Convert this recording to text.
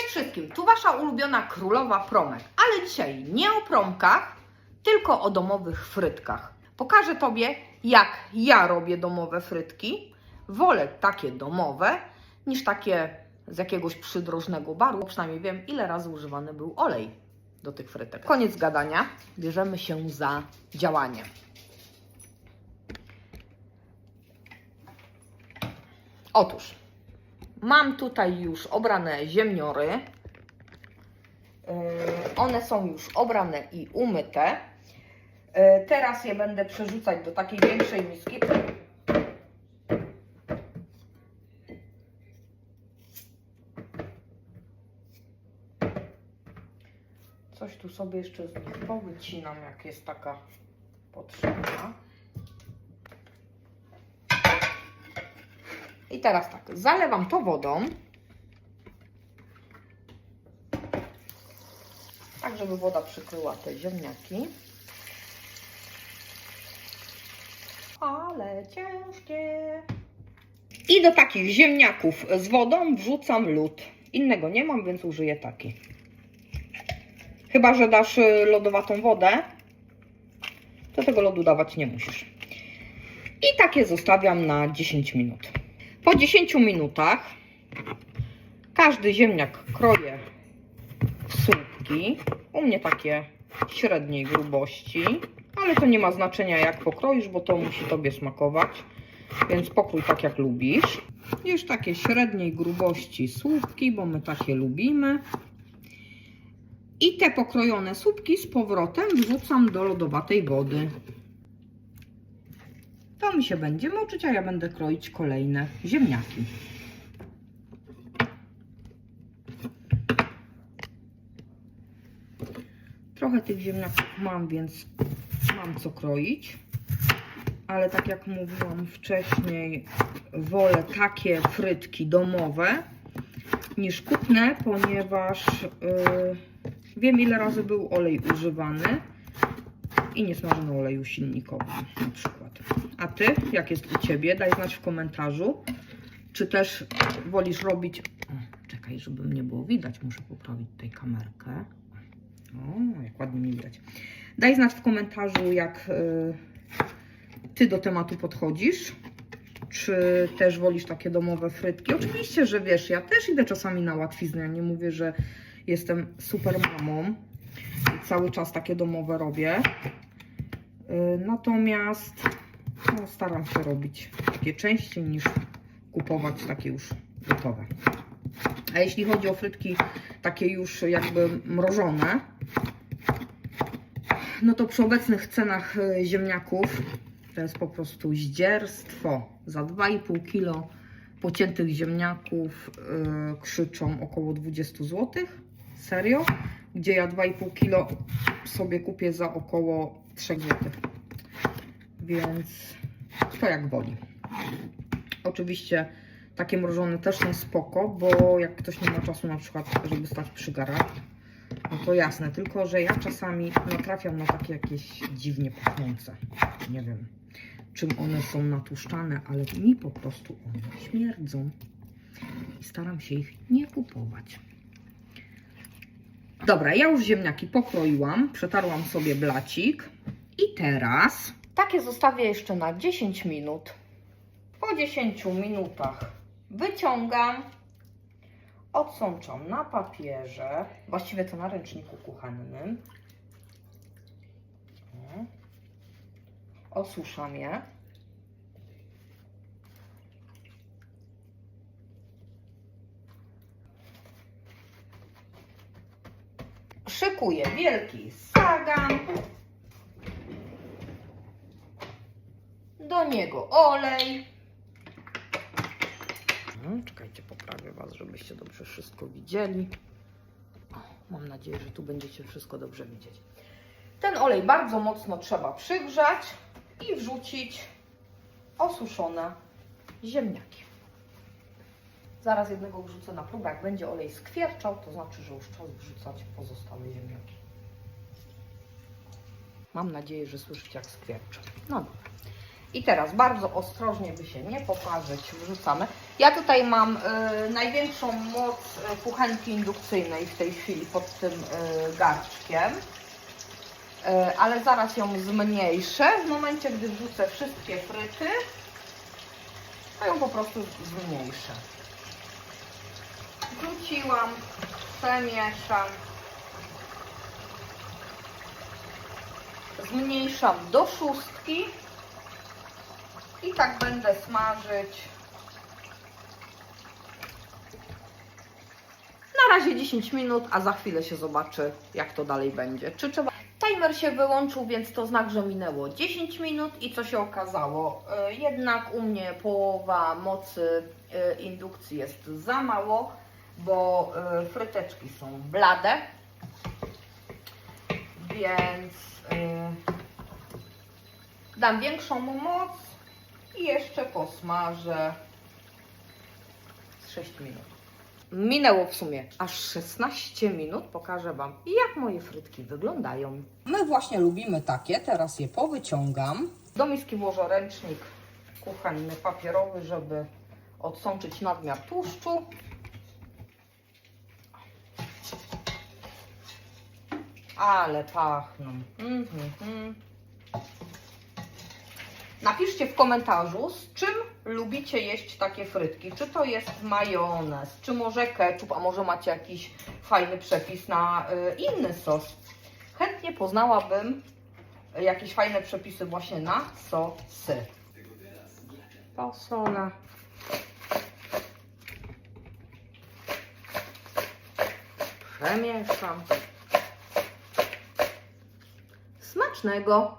Cześć wszystkim, tu Wasza ulubiona królowa promek, ale dzisiaj nie o promkach, tylko o domowych frytkach. Pokażę Tobie, jak ja robię domowe frytki. Wolę takie domowe niż takie z jakiegoś przydrożnego baru. Przynajmniej wiem, ile razy używany był olej do tych frytek. Koniec gadania, bierzemy się za działanie. Otóż Mam tutaj już obrane ziemniory. Yy, One są już obrane i umyte. Yy, Teraz je będę przerzucać do takiej większej miski. Coś tu sobie jeszcze z nich powycinam, jak jest taka potrzebna. I teraz tak, zalewam to wodą. Tak, żeby woda przykryła te ziemniaki. Ale ciężkie. I do takich ziemniaków z wodą wrzucam lód. Innego nie mam, więc użyję taki. Chyba, że dasz y, lodowatą wodę, to tego lodu dawać nie musisz. I takie zostawiam na 10 minut. Po 10 minutach każdy ziemniak kroję w słupki. U mnie takie średniej grubości, ale to nie ma znaczenia jak pokroisz, bo to musi Tobie smakować. Więc pokrój tak jak lubisz. Już takie średniej grubości słupki, bo my takie lubimy. I te pokrojone słupki z powrotem wrzucam do lodowatej wody. To mi się będzie moczyć, a ja będę kroić kolejne ziemniaki. Trochę tych ziemniaków mam, więc mam co kroić. Ale tak jak mówiłam wcześniej, wolę takie frytki domowe niż kupne, ponieważ yy, wiem ile razy był olej używany i nie smażę na oleju silnikowym na przykład. A Ty, jak jest u Ciebie? Daj znać w komentarzu. Czy też wolisz robić... O, czekaj, żeby mnie było widać. Muszę poprawić tutaj kamerkę. O, jak ładnie mnie widać. Daj znać w komentarzu, jak y, Ty do tematu podchodzisz. Czy też wolisz takie domowe frytki? Oczywiście, że wiesz, ja też idę czasami na łatwiznę. Nie mówię, że jestem super mamą cały czas takie domowe robię. Y, Natomiast no, staram się robić takie częściej niż kupować takie już gotowe. A jeśli chodzi o frytki takie już jakby mrożone, no to przy obecnych cenach y, ziemniaków to jest po prostu zdzierstwo. Za 2,5 kg pociętych ziemniaków yy, krzyczą około 20 zł. Serio? Gdzie ja 2,5 kg sobie kupię za około 3 zł. Więc to jak woli. Oczywiście takie mrożone też są spoko, bo jak ktoś nie ma czasu na przykład, żeby stać przy garach, no to jasne, tylko że ja czasami natrafiam na takie jakieś dziwnie pachnące. Nie wiem, czym one są natłuszczane, ale mi po prostu one śmierdzą. I staram się ich nie kupować. Dobra, ja już ziemniaki pokroiłam, przetarłam sobie blacik i teraz takie zostawię jeszcze na 10 minut. Po 10 minutach wyciągam, odsączam na papierze, właściwie to na ręczniku kuchennym. Osuszam je. Szykuję wielki sagan. Do niego olej. No, czekajcie, poprawię Was, żebyście dobrze wszystko widzieli. Mam nadzieję, że tu będziecie wszystko dobrze widzieć. Ten olej bardzo mocno trzeba przygrzać i wrzucić osuszone ziemniaki. Zaraz jednego wrzucę na próbę. Jak będzie olej skwierczał, to znaczy, że już czas wrzucać pozostałe ziemniaki. Mam nadzieję, że słyszycie jak skwierczą. No dobra. I teraz bardzo ostrożnie, by się nie poparzyć, wrzucamy. Ja tutaj mam y, największą moc y, kuchenki indukcyjnej w tej chwili pod tym y, garczkiem. Y, ale zaraz ją zmniejszę. W momencie, gdy wrzucę wszystkie fryty, to ją po prostu zmniejszę. Wrzuciłam, przemieszam. Zmniejszam do szóstki i tak będę smażyć. Na razie 10 minut, a za chwilę się zobaczy, jak to dalej będzie. Czy trzeba. Timer się wyłączył, więc to znak, że minęło 10 minut i co się okazało? E, Jednak u mnie połowa mocy e, indukcji jest za mało, bo e, fryteczki są blade, więc e, dam większą moc i jeszcze posmażę z 6 minut. Minęło w sumie aż 16 minut. Pokażę Wam, jak moje frytki wyglądają. My właśnie lubimy takie, teraz je powyciągam. Do miski włożę ręcznik kuchenny papierowy, żeby odsączyć nadmiar tłuszczu. Ale pachną. Mhm, mhm. Napiszcie w komentarzu, z czym lubicie jeść takie frytki. Czy to jest majonez, czy może ketchup, a może macie jakiś fajny przepis na y, inny sos. Chętnie poznałabym jakieś fajne przepisy właśnie na sosy. Posolę. Przemieszam. Smacznego!